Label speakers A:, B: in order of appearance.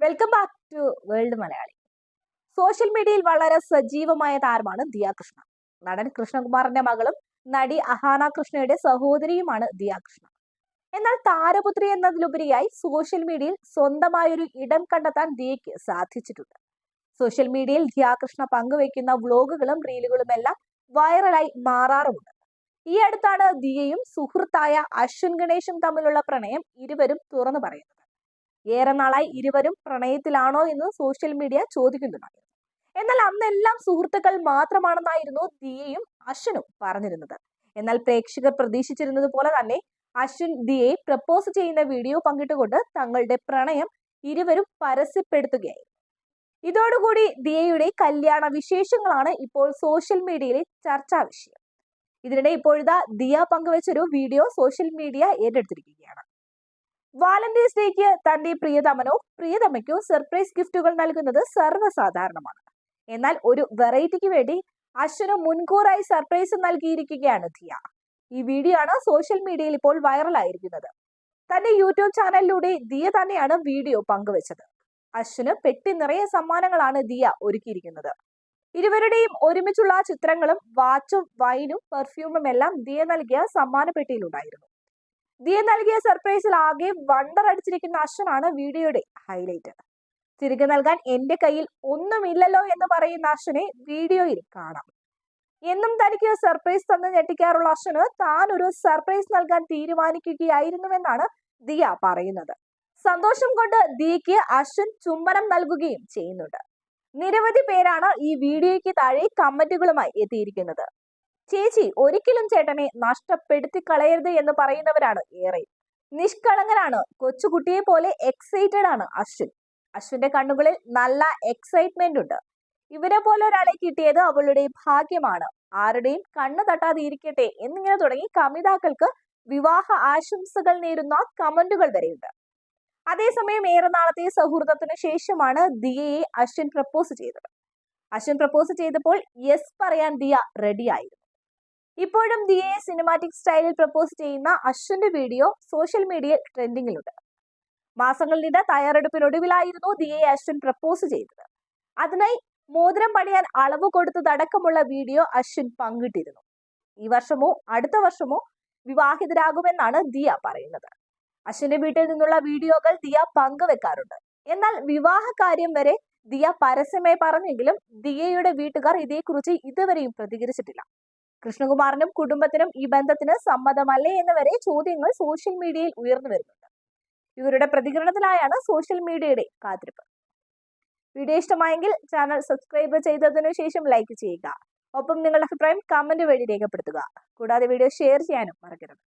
A: Welcome back to world Malayali social മീഡിയയിൽ വളരെ സജീവമായ താരമാണ് ദിയ കൃഷ്ണ. നടൻ കൃഷ്ണകുമാറിന്റെ മകളും നടി അഹാന കൃഷ്ണയുടെ സഹോദരിയുമാണ് ദിയ കൃഷ്ണ. എന്നാൽ താരപുത്രി എന്നതിലുപരിയായി സോഷ്യൽ മീഡിയയിൽ സ്വന്തമായൊരു ഇടം കണ്ടെത്താൻ ദിയയ്ക്ക് സാധിച്ചിട്ടുണ്ട്. സോഷ്യൽ മീഡിയയിൽ ദിയ കൃഷ്ണ പങ്കുവയ്ക്കുന്ന വ്ലോഗുകളും റീലുകളും എല്ലാം വൈറലായി മാറാറുമുണ്ട്. ഈ അടുത്താണ് ദിയയും സുഹൃത്തായ അശ്വിൻ ഗണേശും തമ്മിലുള്ള പ്രണയം ഇരുവരും തുറന്നു പറയുന്നത്. ഏറെ നാളായി ഇരുവരും പ്രണയത്തിലാണോ എന്ന് സോഷ്യൽ മീഡിയ ചോദിക്കുന്നുണ്ടായിരുന്നു. എന്നാൽ അന്നെല്ലാം സുഹൃത്തുക്കൾ മാത്രമാണെന്നായിരുന്നു ദിയയും അശ്വനും പറഞ്ഞിരുന്നത്. എന്നാൽ പ്രേക്ഷകർ പ്രതീക്ഷിച്ചിരുന്നത് പോലെ തന്നെ അശ്വിൻ ദിയെ പ്രപ്പോസ് ചെയ്യുന്ന വീഡിയോ പങ്കിട്ടുകൊണ്ട് തങ്ങളുടെ പ്രണയം ഇരുവരും പരസ്യപ്പെടുത്തുകയായി ഇതോടുകൂടി ദിയയുടെ കല്യാണ വിശേഷങ്ങളാണ് ഇപ്പോൾ സോഷ്യൽ മീഡിയയിലെ ചർച്ചാ വിഷയം. ഇതിനിടെ ഇപ്പോഴിതാ ദിയ പങ്കുവച്ചൊരു വീഡിയോ സോഷ്യൽ മീഡിയ ഏറ്റെടുത്തിരിക്കുകയാണ്. വാലന്റൈൻസ് ഡേക്ക് തന്റെ പ്രിയതമനോ പ്രിയതമയ്ക്കോ സർപ്രൈസ് ഗിഫ്റ്റുകൾ നൽകുന്നത് സർവസാധാരണമാണ്. എന്നാൽ ഒരു വെറൈറ്റിക്ക് വേണ്ടി അശ്വന് മുൻകൂറായി സർപ്രൈസ് നൽകിയിരിക്കുകയാണ് ധിയ ഈ വീഡിയോ ആണ് സോഷ്യൽ മീഡിയയിൽ ഇപ്പോൾ വൈറലായിരിക്കുന്നത് തന്റെ യൂട്യൂബ് ചാനലിലൂടെ ദിയ തന്നെയാണ് വീഡിയോ പങ്കുവച്ചത്. അശ്വന് പെട്ടി നിറയെ സമ്മാനങ്ങളാണ് ദിയ ഒരുക്കിയിരിക്കുന്നത്. ഇരുവരുടെയും ഒരുമിച്ചുള്ള ചിത്രങ്ങളും വാച്ചും വൈനും പെർഫ്യൂമും എല്ലാം ദിയ നൽകിയ സമ്മാന പെട്ടിയിലുണ്ടായിരുന്നു ദിയ നൽകിയ സർപ്രൈസിൽ ആകെ വണ്ടർ അടിച്ചിരിക്കുന്ന അശ്വനാണ് വീഡിയോയുടെ ഹൈലൈറ്റ് തിരികെ നൽകാൻ എന്റെ കയ്യിൽ ഒന്നുമില്ലല്ലോ എന്ന് പറയുന്ന അശ്വനെ വീഡിയോയിൽ കാണാം. എന്നും തനിക്ക് സർപ്രൈസ് തന്ന് ഞെട്ടിക്കാറുള്ള അശ്വന് താൻ ഒരു സർപ്രൈസ് നൽകാൻ തീരുമാനിക്കുകയായിരുന്നുവെന്നാണ് ദിയ പറയുന്നത്. സന്തോഷം കൊണ്ട് ദിയയ്ക്ക് അശ്വൻ ചുംബനം നൽകുകയും ചെയ്യുന്നുണ്ട്. നിരവധി പേരാണ് ഈ വീഡിയോയ്ക്ക് താഴെ കമന്റുകളുമായി എത്തിയിരിക്കുന്നത്. ചേച്ചി ഒരിക്കലും ചേട്ടനെ നഷ്ടപ്പെടുത്തി കളയരുത് എന്ന് പറയുന്നവരാണ് ഏറെ. നിഷ്കളങ്കനാണ്. കൊച്ചുകുട്ടിയെ പോലെ എക്സൈറ്റഡ് ആണ് അശ്വിൻ. അശ്വിന്റെ കണ്ണുകളിൽ നല്ല എക്സൈറ്റ്മെന്റ് ഉണ്ട്. ഇവരെ പോലെ ഒരാളെ കിട്ടിയത് അവളുടെ ഭാഗ്യമാണ്. ആരുടെയും കണ്ണു തട്ടാതിരിക്കട്ടെ എന്നിങ്ങനെ തുടങ്ങി കമിതാക്കൾക്ക് വിവാഹ ആശംസകൾ നേരുന്ന കമന്റുകൾ വരെയുണ്ട്. അതേസമയം ഏറെ നാളത്തെ സൗഹൃദത്തിന് ശേഷമാണ് ദിയയെ അശ്വിൻ പ്രപ്പോസ് ചെയ്തത്. അശ്വിൻ പ്രപ്പോസ് ചെയ്തപ്പോൾ യെസ് പറയാൻ ദിയ റെഡിയായിരുന്നു ഇപ്പോഴും ദിയെ സിനിമാറ്റിക് സ്റ്റൈലിൽ പ്രപ്പോസ് ചെയ്യുന്ന അശ്വിന്റെ വീഡിയോ സോഷ്യൽ മീഡിയയിൽ ട്രെൻഡിങ്ങിലുണ്ട് മാസങ്ങൾ നീണ്ട തയ്യാറെടുപ്പിനൊടുവിലായിരുന്നു ദിയെ അശ്വിൻ പ്രപ്പോസ് ചെയ്തത്. അതിനായി മോതിരം പണിയാൻ അളവ് കൊടുത്തതടക്കമുള്ള വീഡിയോ അശ്വിൻ പങ്കിട്ടിരുന്നു. ഈ വർഷമോ അടുത്ത വർഷമോ വിവാഹിതരാകുമെന്നാണ് ദിയ പറയുന്നത്. അശ്വിന്റെ വീട്ടിൽ നിന്നുള്ള വീഡിയോകൾ ദിയ പങ്കുവെക്കാറുണ്ട്. എന്നാൽ വിവാഹ കാര്യം വരെ ദിയ പരസ്യമായി പറഞ്ഞെങ്കിലും ദിയയുടെ വീട്ടുകാർ ഇതേക്കുറിച്ച് ഇതുവരെയും പ്രതികരിച്ചിട്ടില്ല. കൃഷ്ണകുമാറിനും കുടുംബത്തിനും ഈ ബന്ധത്തിന് സമ്മതമല്ലേ എന്ന് വരെ ചോദ്യങ്ങൾ സോഷ്യൽ മീഡിയയിൽ ഉയർന്നു വരുന്നുണ്ട്. ഇവരുടെ പ്രതികരണത്തിലായാണ് സോഷ്യൽ മീഡിയയുടെ കാത്തിരിപ്പ്. വീഡിയോ ഇഷ്ടമായെങ്കിൽ ചാനൽ സബ്സ്ക്രൈബ് ചെയ്തതിനു ശേഷം ലൈക്ക് ചെയ്യുക. ഒപ്പം നിങ്ങളുടെ അഭിപ്രായം കമന്റ് വഴി രേഖപ്പെടുത്തുക. കൂടാതെ വീഡിയോ ഷെയർ ചെയ്യാനും മറക്കരുത്.